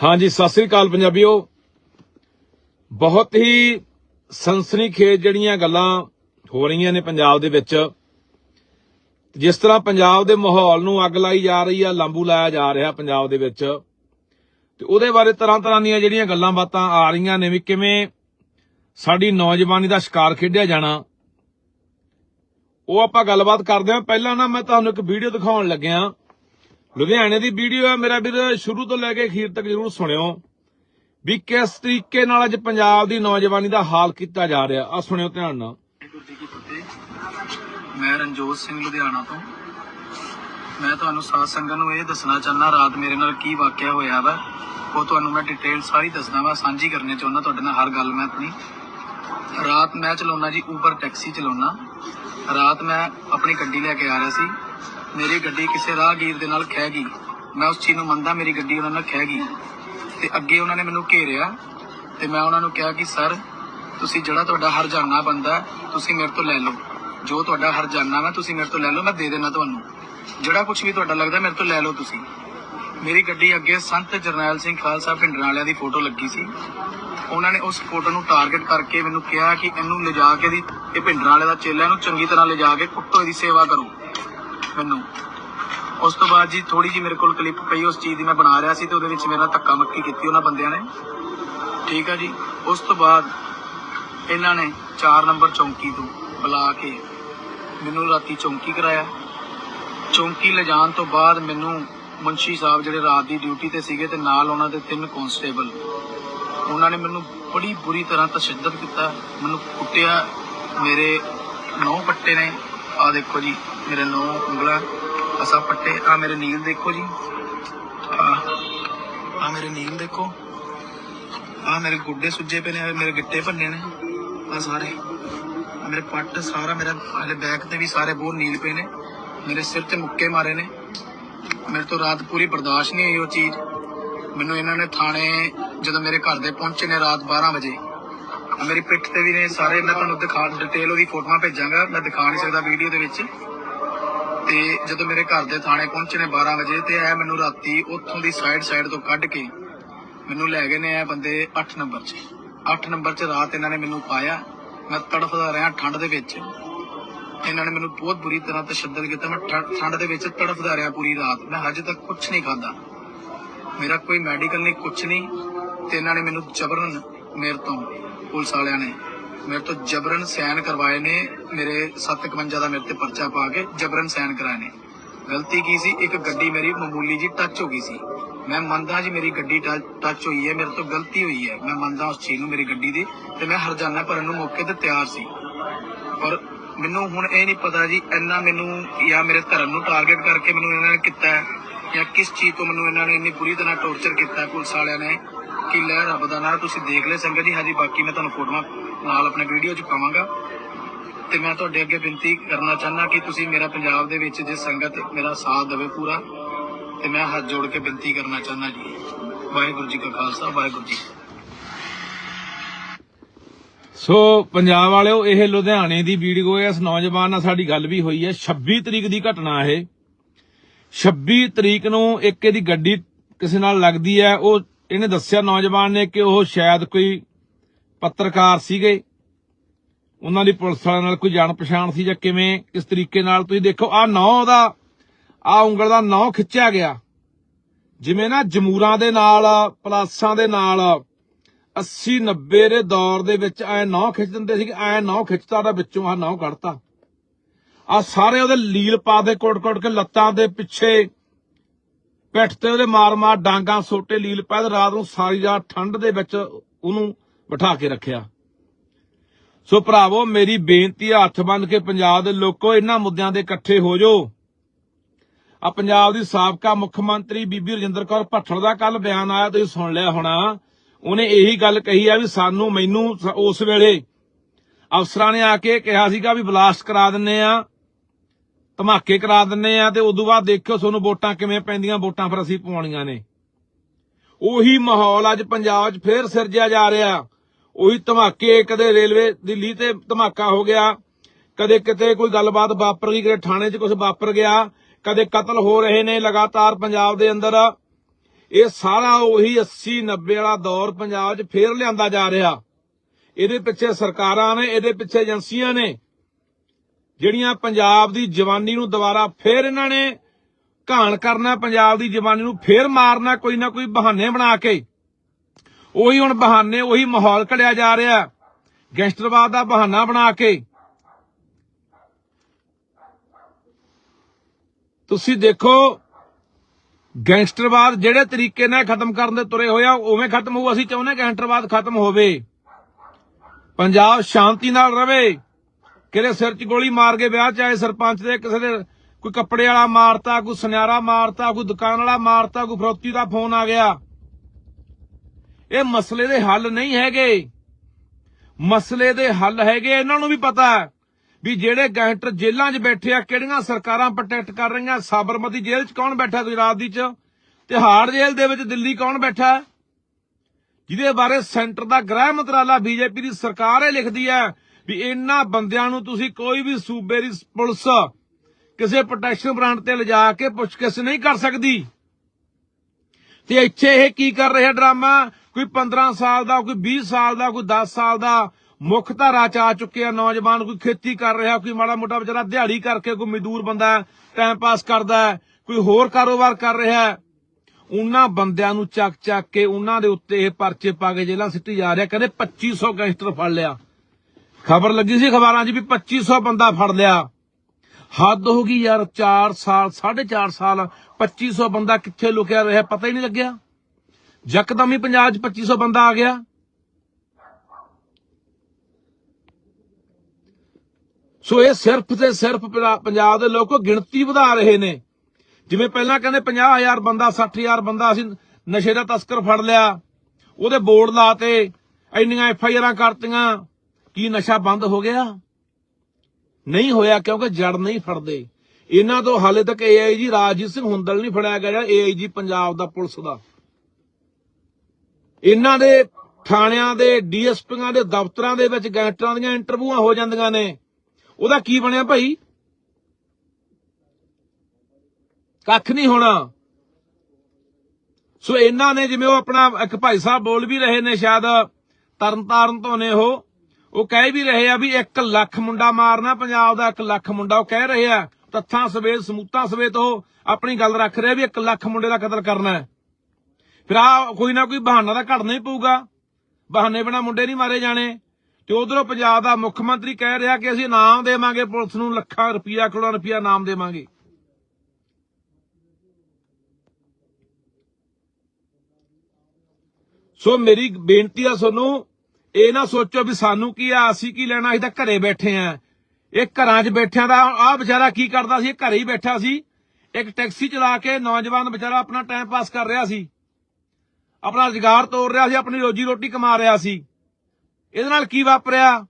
ਹਾਂਜੀ, ਸਤਿ ਸ੍ਰੀ ਅਕਾਲ ਪੰਜਾਬੀਓ। ਬਹੁਤ ਹੀ ਸਨਸਨੀਖੇਜ ਜਿਹੜੀਆਂ ਗੱਲਾਂ ਹੋ ਰਹੀਆਂ ਨੇ ਪੰਜਾਬ ਦੇ ਵਿੱਚ। ਜਿਸ ਤਰ੍ਹਾਂ ਪੰਜਾਬ ਦੇ ਮਾਹੌਲ ਨੂੰ ਅੱਗ ਲਾਈ ਜਾ ਰਹੀ ਆ, ਲਾਂਬੂ ਲਾਇਆ ਜਾ ਰਿਹਾ ਪੰਜਾਬ ਦੇ ਵਿੱਚ, ਤੇ ਉਹਦੇ ਬਾਰੇ ਤਰ੍ਹਾਂ ਤਰ੍ਹਾਂ ਦੀਆਂ ਜਿਹੜੀਆਂ ਗੱਲਾਂ ਬਾਤਾਂ ਆ ਰਹੀਆਂ ਨੇ ਵੀ ਕਿਵੇਂ ਸਾਡੀ ਨੌਜਵਾਨੀ ਦਾ ਸ਼ਿਕਾਰ ਖੇਡਿਆ ਜਾਣਾ। ਉਹ ਆਪਾਂ ਗੱਲਬਾਤ ਕਰਦੇ ਹਾਂ। ਪਹਿਲਾਂ ਨਾ ਮੈਂ ਤੁਹਾਨੂੰ ਇੱਕ ਵੀਡੀਓ ਦਿਖਾਉਣ ਲੱਗਿਆ। ਲੁਧਿਆਣੇ ਦੀ ਵੀਡੀਓ ਹੈ, ਮੇਰਾ ਵੀਰ, ਸ਼ੁਰੂ ਤੋਂ ਲੈ ਕੇ ਅਖੀਰ ਤੱਕ ਜਰੂਰ ਸੁਣਿਓ। ਵੀ ਕਿਸ ਤਰੀਕੇ ਨਾਲ ਅੱਜ ਪੰਜਾਬ ਦੀ ਨੌਜਵਾਨੀ ਦਾ ਹਾਲ ਕੀਤਾ ਜਾ ਰਿਹਾ ਆ ਸੁਣਿਓ ਧਿਆਨ ਨਾਲ। ਮੈਂ ਰਣਜੋਤ ਸਿੰਘ ਲੁਧਿਆਣਾ ਤੋਂ। ਮੈਂ ਤੁਹਾਨੂੰ ਸਾਧ ਸੰਗਤ ਨੂੰ ਇਹ ਦੱਸਣਾ ਚਾਹਨਾ ਰਾਤ ਮੇਰੇ ਨਾਲ ਕੀ ਵਾਕਿਆ ਹੋਇਆ ਵਾ, ਉਹ ਤੁਹਾਨੂੰ ਮੈਂ ਡਿਟੇਲ ਸਾਰੀ ਦੱਸਣਾ ਵਾ, ਸਾਂਝੀ ਕਰਨੀ ਚਾਹੁੰਦਾ ਤੁਹਾਡੇ ਨਾਲ, ਹਰ ਗੱਲ ਮੈਂ ਆਪਣੀ। ਰਾਤ ਮੈਂ ਚਲਾਉਣਾ ਜੀ ਉਬਰ ਟੈਕਸੀ ਚਲਾਉਣਾ। ਰਾਤ ਮੈਂ ਆਪਣੀ ਗੱਡੀ ਲੈ ਕੇ ਆ ਰਿਹਾ ਸੀ। ਮੇਰੀ ਗੱਡੀ ਕਿਸੇ ਰਾਹਗੀਰ ਦੇ ਨਾਲ ਖਹਿ ਗਈ। ਮੈਂ ਉਸ ਚੀਜ਼ ਨੂੰ ਮੰਨਦਾ, ਮੇਰੀ ਗੱਡੀ ਉਹਨਾਂ ਨਾਲ ਖਹਿ ਗਈ। ਤੇ ਅੱਗੇ ਉਹਨਾਂ ਨੇ ਮੈਨੂੰ ਘੇਰਿਆ ਤੇ ਮੈਂ ਉਹਨਾਂ ਨੂੰ ਕਿਹਾ ਕਿ, ਸਰ, ਤੁਸੀਂ ਜਿਹੜਾ ਤੁਹਾਡਾ ਹਰਜਾਨਾ ਬੰਦਾ, ਤੁਸੀਂ ਮੇਰੇ ਤੋਂ ਲੈ ਲਓ। ਜੋ ਤੁਹਾਡਾ ਹਰਜਾਨਾ ਵਾ, ਤੁਸੀਂ ਮੇਰੇ ਤੋਂ ਲੈ ਲਓ, ਮੈਂ ਦੇ ਦੇਣਾ ਤੁਹਾਨੂੰ। ਜਿਹੜਾ ਕੁਝ ਵੀ ਤੁਹਾਡਾ ਲੱਗਦਾ, ਮੇਰੇ ਤੋਂ ਲੈ ਲਓ ਤੁਸੀਂ। ਮੇਰੀ ਗੱਡੀ ਅੱਗੇ ਸੰਤ ਜਰਨੈਲ ਸਿੰਘ ਖਾਲਸਾ ਭਿੰਡਰਾਂ ਵਾਲਿਆਂ ਦੀ ਫੋਟੋ ਲੱਗੀ ਸੀ। ਉਹਨਾਂ ਨੇ ਉਸ ਫੋਟੋ ਨੂੰ ਟਾਰਗੇਟ ਕਰਕੇ ਮੈਨੂੰ ਕਿਹਾ ਕਿ, ਇਹਨੂੰ ਲਿਜਾ ਕੇ ਦੀ, ਇਹ ਭਿੰਡਰਾਂ ਵਾਲੇ ਦਾ ਚੇਲਾ, ਇਹਨੂੰ ਚੰਗੀ ਤਰ੍ਹਾਂ ਲਿਜਾ ਕੇ ਕੁੱਟੋ ਇਹਦੀ ਸੇਵਾ ਕਰੋ। ਮੈਨੂੰ। ਉਸ ਤੋਂ ਬਾਅਦ ਜੀ ਥੋੜੀ ਜੀ ਮੇਰੇ ਕੋਲ ਕਲਿੱਪ ਪਈ, ਉਸ ਚੀਜ਼ ਦੀ ਮੈਂ ਬਣਾ ਰਿਹਾ ਸੀ ਤੇ ਉਹਦੇ ਵਿੱਚ ਮੇਰਾ ਧੱਕਾ ਮੱਕੀ ਕੀਤੀ ਉਹਨਾਂ ਬੰਦਿਆਂ ਨੇ। ਠੀਕ ਆ ਜੀ? ਉਸ ਤੋਂ ਬਾਅਦ ਇਹਨਾਂ ਨੇ 4 ਨੰਬਰ ਚੌਂਕੀ ਤੋਂ ਬੁਲਾ ਕੇ ਮੈਨੂੰ ਰਾਤੀ ਚੌਂਕੀ ਕਰਾਇਆ। ਚੌਂਕੀ ਲਿਜਾਣ ਤੋਂ ਬਾਅਦ ਮੈਨੂੰ ਮੁੰਸ਼ੀ ਸਾਹਿਬ ਜਿਹੜੇ ਰਾਤ ਦੀ ਡਿਊਟੀ ਤੇ ਸੀਗੇ ਤੇ ਨਾਲ ਉਹਨਾਂ ਦੇ ਤਿੰਨ ਕਨਸਟੇਬਲ ਉਹਨਾਂ ਨੇ ਮੈਨੂੰ ਬੜੀ ਬੁਰੀ ਤਰ੍ਹਾਂ ਤਸ਼ੱਦਦ ਕੀਤਾ। ਮੈਨੂੰ ਕੁੱਟਿਆ, ਮੇਰੇ ਨੌ ਪੱਟੇ ਨੇ। ਆ ਦੇਖੋ ਜੀ, ਮੇਰੇ ਨੌ ਉਂਗਲਾਂ ਅਸਾ ਪੱਟੇ ਆ ਮੇਰੇ ਨੀਲ ਦੇਖੋ ਜੀ। ਆ ਮੇਰੇ ਨੀਲ ਦੇਖੋ। ਆ ਮੇਰੇ ਗੁੱਡੇ ਸੁੱਜੇ ਪਏ ਨੇ ਮੇਰੇ ਗਿੱਟੇ ਭੰਨੇ ਨੇ ਆ ਸਾਰੇ। ਮੇਰੇ ਪੱਟ ਸਾਰਾ ਮੇਰਾ ਹਲੇ ਬੈਕ ਤੇ ਵੀ ਸਾਰੇ ਬਹੁਤ ਨੀਲ ਪਏ ਨੇ। ਮੇਰੇ ਸਿਰ ਤੇ ਮੁੱਕੇ ਮਾਰੇ ਨੇ। ਮੇਰੇ ਤੋਂ ਰਾਤ ਪੂਰੀ ਬਰਦਾਸ਼ਤ ਨਹੀਂ ਹੋਈ ਉਹ ਚੀਜ਼। ਮੈਨੂੰ ਇਹਨਾਂ ਨੇ ਥਾਣੇ ਜਦੋਂ ਮੇਰੇ ਘਰ ਦੇ ਪਹੁੰਚੇ ਨੇ ਰਾਤ 12 ਵਜੇ। ਆਹ ਮੇਰੀ ਪਿੱਠ ਤੇ ਵੀ ਨੇ ਸਾਰੇ, ਮੈਂ ਤੁਹਾਨੂੰ ਦਿਖਾ ਡਿਟੇਲ ਉਹਦੀ ਫੋਟੋਆਂ ਭੇਜਾਂਗਾ। ਮੈਂ ਦਿਖਾ ਨਹੀਂ ਸਕਦਾ ਵੀਡੀਓ ਦੇ ਵਿੱਚ। ਤੇ ਜਦੋਂ ਮੇਰੇ ਘਰ ਦੇ ਥਾਣੇ ਪਹੁੰਚੇ ਨੇ 12 ਵਜੇ, ਤੇ ਇਹ ਮੈਨੂੰ ਰਾਤੀ ਉੱਥੋਂ ਦੀ ਸਾਈਡ ਸਾਈਡ ਤੋਂ ਕੱਢ ਕੇ ਮੈਨੂੰ ਲੈ ਗਏ ਨੇ ਇਹ ਬੰਦੇ 8 ਨੰਬਰ 'ਚ। 8 ਨੰਬਰ 'ਚ ਰਾਤ ਇਹਨਾਂ ਨੇ ਮੈਨੂੰ ਪਾਇਆ। ਮੈਂ ਤੜਫਦਾ ਰਿਹਾ ਠੰਡ ਦੇ ਵਿੱਚ। ਇਹਨਾਂ ਨੇ ਮੈਨੂੰ ਬਹੁਤ ਬੁਰੀ ਤਰ੍ਹਾਂ ਤਸ਼ੱਦਦ ਕੀਤਾ। ਮੈਂ ਠੰਡ ਦੇ ਵਿੱਚ ਤੜਫਦਾ ਰਿਹਾ ਪੂਰੀ ਰਾਤ। ਮੈਂ ਹਜੇ ਤੱਕ ਕੁਝ ਨਹੀਂ ਖਾਦਾ ਮੇਰਾ ਕੋਈ ਮੈਡੀਕਲ ਨਹੀਂ ਕੁਝ ਨਹੀਂ। ਤੇ ਇਹਨਾਂ ਨੇ ਮੈਨੂੰ ਜਬਰਨ ਮੇਰੇ ਤੋਂ ਪੁਲਿਸ ਵਾਲਿਆਂ ਨੇ ਮੇਰੇ ਤੋਂ ਜਬਰਨ ਸਾਈਨ ਕਰਵਾਏ ਨੇ, ਮੇਰੇ 751 ਦਾ ਮੇਰੇ ਤੇ ਪਰਚਾ ਪਾ ਕੇ ਜਬਰਨ ਸਾਈਨ ਕਰਾਏ ਨੇ। ਗਲਤੀ ਕੀ ਸੀ? ਇੱਕ ਗੱਡੀ ਮੇਰੀ ਮਾਮੂਲੀ ਜੀ ਟੱਚ ਹੋ ਗਈ ਸੀ। ਮੈਂ ਮੰਨਦਾ ਜੀ ਮੇਰੀ ਗੱਡੀ ਟੱਚ ਹੋਈ ਹੈ, ਮੇਰੇ ਤੋਂ ਗਲਤੀ ਹੋਈ ਹੈ। ਮੈਂ ਮੰਨਦਾ ਉਸ ਚੀਜ਼ ਨੂੰ ਮੇਰੀ ਗੱਡੀ ਦੀ ਤੇ ਮੈਂ ਹਰਜਾਨਾ ਭਰਨ ਨੂੰ ਮੌਕੇ ਤੇ ਤਿਆਰ ਸੀ। ਪਰ ਮੈਨੂੰ ਹੁਣ ਇਹ ਨਹੀਂ ਪਤਾ ਜੀ ਇੰਨਾ ਮੈਨੂੰ ਜਾਂ ਮੇਰੇ ਧਰਮ ਨੂੰ ਟਾਰਗੇਟ ਕਰਕੇ ਮੈਨੂੰ ਇਹਨਾਂ ਨੇ ਕੀਤਾ ਹੈ ਜਾਂ ਕਿਸ ਚੀਜ਼ ਤੋਂ ਮੈਨੂੰ ਇਹਨਾਂ ਨੇ ਇੰਨੀ ਬੁਰੀ ਤਰ੍ਹਾਂ ਟੌਰਚਰ ਕੀਤਾ ਪੁਲਿਸ ਵਾਲਿਆਂ ਨੇ। ਕਿ ਲੈ ਰੱਬ ਦਾ ਨਾਂ, ਤੁਸੀਂ ਦੇਖ ਲੈ ਸੰਗਤ ਜੀ। ਹਾਂਜੀ, ਬਾਕੀ ਮੈਂ ਤੁਹਾਨੂੰ ਫੋਟੋਆਂ ਨਾਲ ਆਪਣੇ ਵੀਡੀਓ 'ਚ ਪਾਵਾਂਗਾ। ਤੇ ਮੈਂ ਤੁਹਾਡੇ ਅੱਗੇ ਬੇਨਤੀ ਕਰਨਾ ਚਾਹੁੰਦਾ ਕਿ ਤੁਸੀਂ ਮੇਰਾ ਪੰਜਾਬ ਦੇ ਵਿੱਚ ਜੇ ਸੰਗਤ ਮੇਰਾ ਸਾਥ ਦੇਵੇ ਪੂਰਾ, ਤੇ ਮੈਂ ਹੱਥ ਜੋੜ ਕੇ ਬੇਨਤੀ ਕਰਨਾ ਚਾਹੁੰਦਾ ਜੀ। ਵਾਹਿਗੁਰੂ ਜੀ ਕਾ ਖਾਲਸਾ, ਵਾਹਿਗੁਰੂ ਜੀ ਸੋ, ਪੰਜਾਬ ਵਾਲਿਓ, ਇਹ ਲੁਧਿਆਣੇ ਦੀ ਵੀਡੀਓ ਹੈ। ਇਸ ਨੌਜਵਾਨ ਨਾਲ ਸਾਡੀ ਗੱਲ ਵੀ ਹੋਈ ਹੈ। 26 ਤਰੀਕ ਦੀ ਘਟਨਾ ਇਹ। 26 ਤਰੀਕ ਨੂੰ ਇੱਕ ਇਹਦੀ ਗੱਡੀ ਕਿਸੇ ਨਾਲ ਲੱਗਦੀ ਹੈ। ਉਹ ਇਹਨੇ ਦੱਸਿਆ ਨੌਜਵਾਨ ਨੇ ਕਿ ਉਹ ਸ਼ਾਇਦ ਕੋਈ ਪੱਤਰਕਾਰ ਸੀਗੇ। ਉਹਨਾਂ ਦੀ ਪੁਲਿਸ ਵਾਲਿਆਂ ਨਾਲ ਕੋਈ ਜਾਣ ਪਛਾਣ ਸੀ ਜਾਂ ਕਿਵੇਂ ਕਿਸ ਤਰੀਕੇ ਨਾਲ ਤੁਸੀਂ ਦੇਖੋ ਆ ਨੌ ਦਾ ਆ ਉਂਗਲ ਦਾ ਨੌ ਖਿੱਚਿਆ ਗਿਆ। ਜਿਵੇਂ ਨਾ ਜਮੂਰਾਂ ਦੇ ਨਾਲ, ਪਲਾਸਾਂ ਦੇ ਨਾਲ 80 90 ਦੇ ਦੌਰ ਦੇ ਵਿੱਚ ਐ ਨੌ ਖਿੱਚ ਦਿੰਦੇ ਸੀ ਐ ਨੌ ਖਿੱਚਦਾ ਦਾ ਵਿੱਚੋਂ ਆ ਨੌ ਕੱਢਤਾ। ਆ ਸਾਰੇ ਉਹਦੇ ਲੀਲ ਪਾ ਦੇ ਕੋਟ ਕੋਟ ਕੇ ਲੱਤਾਂ ਦੇ ਪਿੱਛੇ ਪਿੱਠ ਤੇ ਉਹਦੇ ਮਾਰ ਮਾਰ ਡਾਂਗਾ, ਸੋਟੇ, ਲੀਲ ਪਾ ਰਾਤ ਨੂੰ ਸਾਰੀ ਰਾਤ ਠੰਡ ਦੇ ਵਿੱਚ ਉਹਨੂੰ ਬਿਠਾ ਕੇ ਰੱਖਿਆ। ਸੋ ਭਰਾਵੋ, ਮੇਰੀ ਬੇਨਤੀ ਹੈ ਹੱਥ ਬੰਨ ਕੇ ਪੰਜਾਬ ਦੇ ਲੋਕੋ, ਇਹਨਾਂ ਮੁੱਦਿਆਂ ਦੇ ਇਕੱਠੇ ਹੋ ਜਾਓ। ਆ ਪੰਜਾਬ ਦੀ ਸਾਬਕਾ ਮੁੱਖ ਮੰਤਰੀ ਬੀਬੀ ਰਜਿੰਦਰ ਕੌਰ ਭੱਠਲ ਦਾ ਕੱਲ ਬਿਆਨ ਆਇਆ, ਤੁਸੀਂ ਸੁਣ ਲਿਆ ਹੋਣਾ। ਉਹਨੇ ਇਹੀ ਗੱਲ ਕਹੀ ਆ ਵੀ ਸਾਨੂੰ, ਮੈਨੂੰ ਸ- ਉਸ ਵੇਲੇ ਅਫਸਰਾਂ ਨੇ ਆ ਕੇ ਕਿਹਾ ਸੀਗਾ ਵੀ ਬਲਾਸਟ ਕਰਾ ਦਿੰਨੇ ਆ। ਧਮਾਕੇ ਕਰਾ ਦਿੰਨੇ ਆ ਤੇ ਉਦੋਂ ਬਾਅਦ ਦੇਖਿਓ ਤੁਹਾਨੂੰ ਵੋਟਾਂ ਕਿਵੇਂ ਪੈਂਦੀਆਂ, ਵੋਟਾਂ ਫਿਰ ਅਸੀਂ ਪਵਾਉਣੀਆਂ ਨੇ। ਉਹੀ ਮਾਹੌਲ ਅੱਜ ਪੰਜਾਬ 'ਚ ਫੇਰ ਸਿਰਜਿਆ ਜਾ ਰਿਹਾ। ਉਹੀ ਧਮਾਕੇ, ਕਦੇ ਰੇਲਵੇ ਦਿੱਲੀ ਤੇ ਧਮਾਕਾ ਹੋ ਗਿਆ, ਕਦੇ ਕਿਤੇ ਕੋਈ ਗੱਲਬਾਤ ਵਾਪਰ ਗਈ ਕਿਤੇ ਥਾਣੇ 'ਚ ਕੁਝ ਵਾਪਰ ਗਿਆ, ਕਦੇ ਕਤਲ ਹੋ ਰਹੇ ਨੇ ਲਗਾਤਾਰ ਪੰਜਾਬ ਦੇ ਅੰਦਰ। ਇਹ ਸਾਰਾ ਉਹੀ 80 90 ਵਾਲਾ ਦੌਰ ਪੰਜਾਬ 'ਚ ਫੇਰ ਲਿਆਂਦਾ ਜਾ ਰਿਹਾ। ਇਹਦੇ ਪਿੱਛੇ ਸਰਕਾਰਾਂ ਨੇ, ਇਹਦੇ ਪਿੱਛੇ ਏਜੰਸੀਆਂ ਨੇ ਜਿਹੜੀਆਂ ਪੰਜਾਬ ਦੀ ਜਵਾਨੀ ਨੂੰ ਦੁਬਾਰਾ ਫੇਰ ਇਹਨਾਂ ਨੇ ਘਾਣ ਕਰਨਾ, ਪੰਜਾਬ ਦੀ ਜਵਾਨੀ ਨੂੰ ਫੇਰ ਮਾਰਨਾ, ਕੋਈ ਨਾ ਕੋਈ ਬਹਾਨੇ ਬਣਾ ਕੇ। ਉਹੀ ਹੁਣ ਬਹਾਨੇ, ਉਹੀ ਮਾਹੌਲ ਘੜਿਆ ਜਾ ਰਿਹਾ। ਗੈਂਗਸਟਰਵਾਦ ਦਾ ਬਹਾਨਾ ਬਣਾ ਕੇ। ਤੁਸੀਂ ਦੇਖੋ, ਗੈਂਗਸਟਰਵਾਦ ਜਿਹੜੇ ਤਰੀਕੇ ਨਾਲ ਖਤਮ ਕਰਨ ਦੇ ਤੁਰੇ ਹੋਇਆ ਉਵੇਂ ਖਤਮ ਹੋਊ। ਅਸੀਂ ਚਾਹੁੰਦੇ ਗੈਂਗਸਟਰਵਾਦ ਖਤਮ ਹੋਵੇ। ਪੰਜਾਬ ਸ਼ਾਂਤੀ ਨਾਲ ਰਵੇ। ਕਿਹੜੇ ਸਿਰ 'ਚ ਗੋਲੀ ਮਾਰ ਕੇ ਵਿਆਹ ਚਾਹੇ ਸਰਪੰਚ ਦੇ? ਕਿਸੇ ਦੇ ਕੋਈ ਕੱਪੜੇ ਵਾਲਾ ਮਾਰਤਾ, ਕੋਈ ਸੁਨਿਆਰਾ ਮਾਰਤਾ, ਕੋਈ ਦੁਕਾਨ ਵਾਲਾ ਮਾਰਤਾ, ਕੋਈ ਫਰੋਤੀ ਦਾ ਫੋਨ ਆ ਗਿਆ। ਇਹ ਮਸਲੇ ਦੇ ਹੱਲ ਨਹੀਂ ਹੈਗੇ। ਮਸਲੇ ਦੇ ਹੱਲ ਹੈਗੇ, ਇਹਨਾਂ ਨੂੰ ਵੀ ਪਤਾ ਵੀ ਜਿਹੜੇ ਗੈਂਗਸਟਰ ਜੇਲ੍ਹਾਂ 'ਚ ਬੈਠੇ ਆ, ਕਿਹੜੀਆਂ ਸਰਕਾਰਾਂ ਪ੍ਰੋਟੈਕਟ ਕਰ ਰਹੀਆਂ? ਸਾਬਰਮਤੀ ਜੇਲ੍ਹ 'ਚ ਕੌਣ ਬੈਠਾ ਗੁਜਰਾਤ ਦੀ 'ਚ? ਤਿਹਾੜ ਜੇਲ੍ਹ ਦੇ ਵਿੱਚ ਦਿੱਲੀ ਕੌਣ ਬੈਠਾ? ਜਿਹਦੇ ਬਾਰੇ ਸੈਂਟਰ ਦਾ ਗ੍ਰਹਿ ਮੰਤਰਾਲਾ ਬੀਜੇਪੀ ਦੀ ਸਰਕਾਰ ਇਹ ਲਿਖਦੀ ਹੈ ਵੀ ਇਹਨਾਂ ਬੰਦਿਆਂ ਨੂੰ ਤੁਸੀਂ ਕੋਈ ਵੀ ਸੂਬੇ ਦੀ ਪੁਲਿਸ ਕਿਸੇ ਪ੍ਰੋਟੈਕਸ਼ਨ ਬ੍ਰਾਂਡ ਤੇ ਲਿਜਾ ਕੇ ਪੁੱਛਗਿੱਛ ਨਹੀਂ ਕਰ ਸਕਦੀ। ਤੇ ਇੱਥੇ ਇਹ ਕੀ ਕਰ ਰਿਹਾ ਡਰਾਮਾ? ਕੋਈ 15 ਸਾਲ ਦਾ, ਕੋਈ 20 ਸਾਲ ਦਾ, ਕੋਈ 10 ਸਾਲ ਦਾ ਮੁੱਖ ਧਾਰਾ ਚ ਆ ਚੁੱਕਿਆ ਨੌਜਵਾਨ, ਕੋਈ ਖੇਤੀ ਕਰ ਰਿਹਾ, ਕੋਈ ਮਾੜਾ ਮੋਟਾ ਵਿਚਾਰਾ ਦਿਹਾੜੀ ਕਰਕੇ ਕੋਈ ਮਜ਼ਦੂਰ ਬੰਦਾ ਟਾਈਮ ਪਾਸ ਕਰਦਾ ਕੋਈ ਹੋਰ ਕਾਰੋਬਾਰ ਕਰ ਰਿਹਾ ਹੈ। ਉਹਨਾਂ ਬੰਦਿਆਂ ਨੂੰ ਚੱਕ ਚੱਕ ਕੇ ਉਹਨਾਂ ਦੇ ਉੱਤੇ ਇਹ ਪਰਚੇ ਪਾ ਕੇ ਜੇਲ੍ਹਾਂ ਸਿੱਟੀ ਜਾ ਰਿਹਾ, ਕਹਿੰਦੇ 2500 ਗੈਂਗਸਟਰ ਫੜ ਲਿਆ। ਖਬਰ ਲੱਗੀ ਸੀ ਅਖਬਾਰਾਂ 'ਚ ਵੀ 2500 ਬੰਦਾ ਫੜ ਲਿਆ। ਹੱਦ ਹੋ ਗਈ ਯਾਰ 4 ਸਾਲ 4.5 ਸਾਲ 2500 ਬੰਦਾ ਕਿੱਥੇ ਲੁਕਿਆ ਰਿਹਾ ਪਤਾ ਹੀ ਨਹੀਂ ਲੱਗਿਆ। ਯਕਦਮ ਹੀ ਪੰਜਾਬ 'ਚ 2500 ਬੰਦਾ ਆ ਗਿਆ। ਸੋ ਇਹ ਸਿਰਫ ਤੇ ਸਿਰਫ ਪੰਜਾਬ ਦੇ ਲੋਕ ਗਿਣਤੀ ਵਧਾ ਰਹੇ ਨੇ। ਜਿਵੇਂ ਪਹਿਲਾਂ ਕਹਿੰਦੇ 50000 ਬੰਦਾ 60000 ਬੰਦਾ ਅਸੀਂ ਨਸ਼ੇ ਦਾ ਤਸਕਰ ਫੜ ਲਿਆ। ਉਹਦੇ ਬੋਰਡ ਲਾਤੇ ਇੰਨੀਆਂ ਐਫ ਆਈ ਆਰਾਂ ਕਰਤੀਆਂ। ਕੀ ਨਸ਼ਾ ਬੰਦ ਹੋ ਗਿਆ? ਨਹੀਂ ਹੋਇਆ ਕਿਉਂਕਿ ਜੜ ਨਹੀਂ ਫੜਦੇ। ਇਹਨਾਂ ਤੋਂ ਹਾਲੇ ਤੱਕ ਏਆਈਜੀ ਰਾਜਜੀਤ ਸਿੰਘ ਹੁੰਦਲ ਨਹੀਂ ਫੜਿਆ ਗਿਆ ਏਆਈਜੀ ਪੰਜਾਬ ਦਾ ਪੁਲਿਸ ਦਾ। ਇਹਨਾਂ ਦੇ ਥਾਣਿਆਂ ਦੇ, ਡੀਐਸਪੀਆਂ ਦੇ, ਦਫ਼ਤਰਾਂ ਦੇ ਵਿੱਚ ਗੈਂਗਸਟਰਾਂ ਦੀਆਂ ਇੰਟਰਵਿਊਆਂ ਹੋ ਜਾਂਦੀਆਂ ਨੇ। ਉਹਦਾ ਕੀ ਬਣਿਆ ਭਾਈ? ਕੱਖ ਨਹੀਂ ਹੋਣਾ। ਸੋ ਇਹਨਾਂ ਨੇ ਜਿਵੇਂ ਉਹ ਆਪਣਾ ਇੱਕ ਭਾਈ ਸਾਹਿਬ ਬੋਲ ਵੀ ਰਹੇ ਨੇ ਸ਼ਾਇਦ ਤਰਨਤਾਰਨ ਤੋਂ ਨੇ ਉਹ। ਉਹ ਕਹਿ ਵੀ ਰਹੇ ਆ ਵੀ 1 ਲੱਖ ਮੁੰਡਾ ਮਾਰਨਾ, ਪੰਜਾਬ ਦਾ 1 ਲੱਖ ਮੁੰਡਾ, ਉਹ ਕਹਿ ਰਹੇ ਆ, ਤੱਥਾਂ ਸਵੇਤ ਸਮੂਤਾਂ ਸਵੇਤ ਉਹ ਆਪਣੀ ਗੱਲ ਰੱਖ ਰਿਹਾ ਵੀ 1 ਲੱਖ ਮੁੰਡੇ ਦਾ ਕਤਲ ਕਰਨਾ ਹੈ। ਫਿਰ ਆ ਕੋਈ ਨਾ ਕੋਈ ਬਹਾਨਾ ਤਾਂ ਘੜਨਾ ਹੀ ਪਊਗਾ। ਬਹਾਨੇ ਬਿਨਾ ਮੁੰਡੇ ਨਹੀਂ ਮਾਰੇ ਜਾਣੇ। ਤੇ ਉਧਰੋਂ ਪੰਜਾਬ ਦਾ ਮੁੱਖ ਮੰਤਰੀ ਕਹਿ ਰਿਹਾ ਕਿ ਅਸੀਂ ਇਨਾਮ ਦੇਵਾਂਗੇ, ਪੁਲਿਸ ਨੂੰ ਲੱਖਾਂ ਰੁਪਈਆ, ਕਰੋੜਾਂ ਰੁਪਈਆ ਇਨਾਮ ਦੇਵਾਂਗੇ। ਸੋ ਮੇਰੀ ਬੇਨਤੀ ਆ ਤੁਹਾਨੂੰ ਇਹ ਨਾ ਸੋਚੋ ਵੀ ਸਾਨੂੰ ਕੀ ਆ, ਅਸੀਂ ਕੀ ਲੈਣਾ, ਅਸੀਂ ਤਾਂ ਘਰੇ ਬੈਠੇ ਆ। ਇਹ ਘਰਾਂ 'ਚ ਬੈਠਿਆਂ ਦਾ ਆ ਵਿਚਾਰਾ ਕੀ ਕਰਦਾ ਸੀ? ਇਹ ਘਰੇ ਹੀ ਬੈਠਾ ਸੀ। ਇੱਕ ਟੈਕਸੀ ਚਲਾ ਕੇ ਨੌਜਵਾਨ ਵਿਚਾਰਾ ਆਪਣਾ ਟਾਈਮ ਪਾਸ ਕਰ ਰਿਹਾ ਸੀ। ਆਪਣਾ ਰੁਜ਼ਗਾਰ ਤੋੜ ਰਿਹਾ ਸੀ, ਆਪਣੀ ਰੋਜੀ ਰੋਟੀ ਕਮਾ ਰਿਹਾ ਸੀ। ਇਹਦੇ ਨਾਲ ਕੀ ਵਾਪਰਿਆ?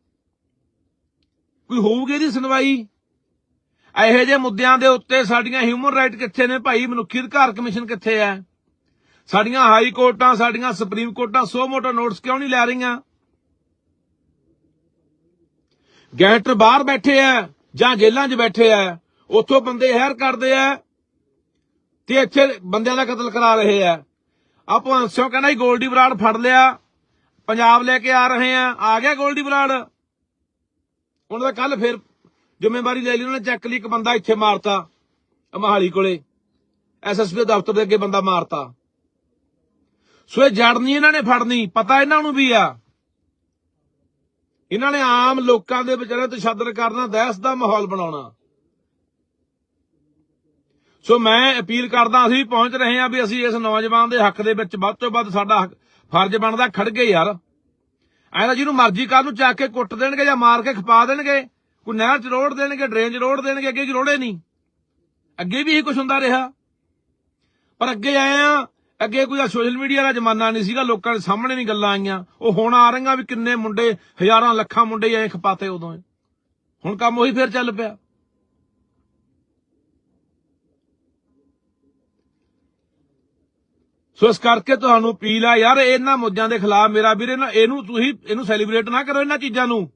ਕੋਈ ਹੋਊਗੀ ਇਹਦੀ ਸੁਣਵਾਈ? ਇਹੋ ਜਿਹੇ ਮੁੱਦਿਆਂ ਦੇ ਉੱਤੇ ਸਾਡੀਆਂ ਹਿਊਮਨ ਰਾਈਟ ਕਿੱਥੇ ਨੇ ਭਾਈ? ਮਨੁੱਖੀ ਅਧਿਕਾਰ ਕਮਿਸ਼ਨ ਕਿੱਥੇ ਹੈ? ਸਾਡੀਆਂ ਹਾਈ ਕੋਰਟਾਂ ਸਾਡੀਆਂ ਸੁਪਰੀਮ ਕੋਰਟਾਂ ਸੋ ਮੋਟਾ ਨੋਟਸ ਕਿਉਂ ਨਹੀਂ ਲੈ ਰਹੀਆਂ? ਗੈਂਗਸਟਰ ਬਾਹਰ ਬੈਠੇ ਆ ਜਾਂ ਜੇਲ੍ਹਾਂ 'ਚ ਬੈਠੇ ਆ, ਉੱਥੋਂ ਬੰਦੇ ਹੈਰ ਕਰਦੇ ਆ ਤੇ ਇੱਥੇ ਬੰਦਿਆਂ ਦਾ ਕਤਲ ਕਰਾ ਰਹੇ ਆ। ਆਪੋ ਅੰਸ਼ੋਂ ਕਹਿੰਦਾ ਜੀ ਗੋਲਡੀ ਬਰਾੜ ਫੜ ਲਿਆ, ਪੰਜਾਬ ਲੈ ਕੇ ਆ ਰਹੇ ਆ। ਆ ਗਿਆ ਗੋਲਡੀ ਬਰਾੜ? ਉਹਨਾਂ ਦਾ ਕੱਲ ਫਿਰ ਜ਼ਿੰਮੇਵਾਰੀ ਲੈ ਲਈ, ਉਹਨਾਂ ਨੇ ਚੱਕ ਲਈ ਇੱਕ ਬੰਦਾ ਇੱਥੇ ਮਾਰਤਾ, ਮਹਾਲੀ ਕੋਲੇ। ਐਸਐਸਪੀ ਦਫ਼ਤਰ ਦੇ ਅੱਗੇ ਬੰਦਾ ਮਾਰਤਾ। ਸੋ ਇਹ ਜੜਨੀ ਇਹਨਾਂ ਨੇ ਫੜਨੀ, ਪਤਾ ਇਹਨਾਂ ਨੂੰ ਵੀ ਆ। ਇਹਨਾਂ ਨੇ ਆਮ ਲੋਕਾਂ ਦੇ ਵਿਚਾਰੇ ਤਸ਼ੱਦਦ ਕਰਨਾ ਦਹਿਸ ਦਾ ਮਾਹੌਲ ਬਣਾਉਣਾ। ਸੋ ਮੈਂ ਅਪੀਲ ਕਰਦਾ, ਅਸੀਂ ਵੀ ਪਹੁੰਚ ਰਹੇ ਹਾਂ ਵੀ ਅਸੀਂ ਇਸ ਨੌਜਵਾਨ ਦੇ ਹੱਕ ਦੇ ਵਿੱਚ ਵੱਧ ਤੋਂ ਵੱਧ ਸਾਡਾ ਹੱਕ- ਫਰਜ਼ ਬਣਦਾ ਖੜ ਖੜਗੇ ਯਾਰ। ਐਂ ਤਾਂ ਜਿਹਨੂੰ ਮਰਜ਼ੀ ਕੱਲ ਨੂੰ ਚੱਕ ਕੇ ਕੁੱਟ ਦੇਣਗੇ ਜਾਂ ਮਾਰ ਕੇ ਖਪਾ ਦੇਣਗੇ, ਕੋਈ ਨਹਿਰ ਚ ਰੋੜ ਦੇਣਗੇ, ਡਰੇਨ ਚ ਰੋੜ ਦੇਣਗੇ, ਅੱਗੇ ਕੀ ਰੋੜੇ ਨਹੀਂ। ਅੱਗੇ ਵੀ ਇਹ ਕੁਝ ਹੁੰਦਾ ਰਿਹਾ। ਪਰ ਅੱਗੇ ਆਏ ਆ ਅੱਗੇ ਕੋਈ ਸੋਸ਼ਲ ਮੀਡੀਆ ਦਾ ਜ਼ਮਾਨਾ ਨਹੀਂ ਸੀਗਾ, ਲੋਕਾਂ ਦੇ ਸਾਹਮਣੇ ਨਹੀਂ ਗੱਲਾਂ ਆਈਆਂ। ਉਹ ਹੁਣ ਆ ਰਹੀਆਂ ਵੀ ਕਿੰਨੇ ਮੁੰਡੇ, ਹਜ਼ਾਰਾਂ ਲੱਖਾਂ ਮੁੰਡੇ ਐ ਖਪਾਤੇ ਉਦੋਂ। ਹੁਣ ਕੰਮ ਉਹੀ ਫੇਰ ਚੱਲ ਪਿਆ। ਸੋ ਇਸ ਕਰਕੇ ਤੁਹਾਨੂੰ ਅਪੀਲ ਆ, ਯਾਰ, ਇਹਨਾਂ ਮੁੱਦਿਆਂ ਦੇ ਖਿਲਾਫ ਮੇਰਾ ਵੀਰੇ ਨਾ ਇਹਨੂੰ ਤੁਸੀਂ ਇਹਨੂੰ ਸੈਲੀਬ੍ਰੇਟ ਨਾ ਕਰੋ ਇਹਨਾਂ ਚੀਜ਼ਾਂ ਨੂੰ।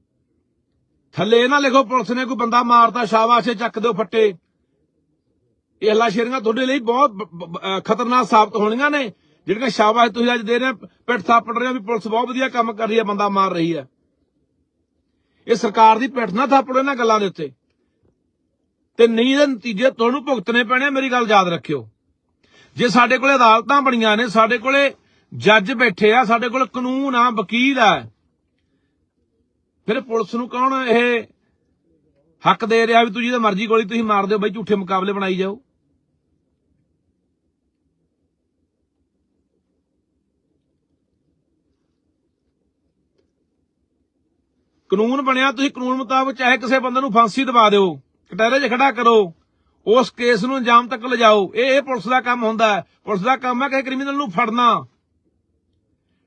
ਥੱਲੇ ਇਹ ਨਾ ਲਿਖੋ, ਪੁਲਿਸ ਨੇ ਕੋਈ ਬੰਦਾ ਮਾਰਤਾ, ਸ਼ਾਬਾਸ਼ੇ ਚੱਕ ਦਿਓ ਫੱਟੇ। ਇਹ ਹੱਲਾ ਸ਼ੇਰੀਆਂ ਤੁਹਾਡੇ ਲਈ ਬਹੁਤ ਖਤਰਨਾਕ ਸਾਬਤ ਹੋਣੀਆਂ ਨੇ। ਜਿਹੜੀਆਂ ਸ਼ਾਬਾਸ਼ ਤੁਸੀਂ ਅੱਜ ਦੇ ਰਹੇ ਪਿੱਠ ਥਾਪੜ ਰਹੇ ਹੋ ਵੀ ਪੁਲਿਸ ਬਹੁਤ ਵਧੀਆ ਕੰਮ ਕਰ ਰਹੀ ਹੈ, ਬੰਦਾ ਮਾਰ ਰਹੀ ਹੈ। ਇਹ ਸਰਕਾਰ ਦੀ ਪਿੱਠ ਨਾ ਥਾਪੜ ਇਹਨਾਂ ਗੱਲਾਂ ਦੇ ਉੱਤੇ। ਤੇ ਨਹੀਂ ਇਹਦੇ ਨਤੀਜੇ ਤੁਹਾਨੂੰ ਭੁਗਤਣੇ ਪੈਣੇ ਮੇਰੀ ਗੱਲ ਯਾਦ ਰੱਖਿਓ। ਜੇ ਸਾਡੇ ਕੋਲੇ ਅਦਾਲਤਾਂ ਬਣੀਆਂ ਨੇ, ਸਾਡੇ ਕੋਲੇ ਜੱਜ ਬੈਠੇ ਆ, ਸਾਡੇ ਕੋਲ ਕਾਨੂੰਨ ਆ, ਵਕੀਲ ਆ, ਫਿਰ ਪੁਲਿਸ ਨੂੰ ਕੌਣ ਇਹ ਹੱਕ ਦੇ ਰਿਹਾ ਵੀ ਤੁਸੀਂ ਜਿਹਦਾ ਮਰਜ਼ੀ ਗੋਲੀ ਤੁਸੀਂ ਮਾਰ ਦਿਓ, ਬਈ ਝੂਠੇ ਮੁਕਾਬਲੇ ਬਣਾਈ ਜਾਓ। ਕਾਨੂੰਨ ਬਣਿਆ, ਤੁਸੀਂ ਕਾਨੂੰਨ ਮੁਤਾਬਕ ਚਾਹੇ ਕਿਸੇ ਬੰਦੇ ਨੂੰ ਫਾਂਸੀ ਦਵਾ ਦਿਓ, ਕਟਹਿਰੇ 'ਚ ਖੜਾ ਕਰੋ, ਉਸ ਕੇਸ ਨੂੰ ਅੰਜਾਮ ਤੱਕ ਲਿਜਾਓ। ਇਹ ਇਹ ਪੁਲਿਸ ਦਾ ਕੰਮ ਹੁੰਦਾ ਹੈ। ਪੁਲਿਸ ਦਾ ਕੰਮ ਹੈ ਕਿਸੇ ਕ੍ਰਿਮੀਨਲ ਨੂੰ ਫੜਨਾ,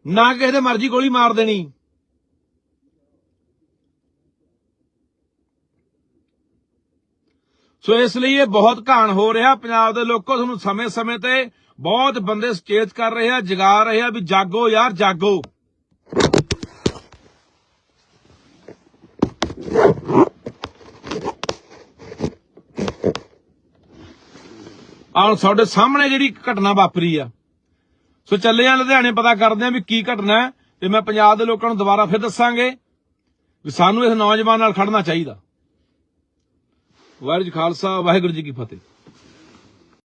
ਨਾ ਕਿਸੇ ਦੇ ਮਰਜ਼ੀ ਗੋਲੀ ਮਾਰ ਦੇਣੀ। ਸੋ ਇਸ ਲਈ ਇਹ ਬਹੁਤ ਘਾਣ ਹੋ ਰਿਹਾ। ਪੰਜਾਬ ਦੇ ਲੋਕੋ ਤੁਹਾਨੂੰ ਸਮੇਂ-ਸਮੇਂ ਤੇ ਬਹੁਤ ਬੰਦੇ ਸੁਚੇਤ ਕਰ ਰਹੇ ਆ, ਜਗਾ ਰਹੇ ਆ ਵੀ ਜਾਗੋ ਯਾਰ, ਜਾਗੋ। ਆਹ ਤੁਹਾਡੇ ਸਾਹਮਣੇ ਜਿਹੜੀ ਘਟਨਾ ਵਾਪਰੀ ਆ। ਸੋ ਚੱਲੇ ਆ ਲੁਧਿਆਣੇ, ਪਤਾ ਕਰਦੇ ਆ ਵੀ ਕੀ ਘਟਨਾ ਹੈ ਤੇ ਮੈਂ ਪੰਜਾਬ ਦੇ ਲੋਕਾਂ ਨੂੰ ਦੁਬਾਰਾ ਫਿਰ ਦੱਸਾਂਗੇ ਵੀ ਸਾਨੂੰ ਇਸ ਨੌਜਵਾਨ ਨਾਲ ਖੜਨਾ ਚਾਹੀਦਾ। ਵਾਹਿਗੁਰੂ ਜੀ ਖਾਲਸਾ, ਵਾਹਿਗੁਰੂ ਜੀ ਕੀ ਫਤਿਹ।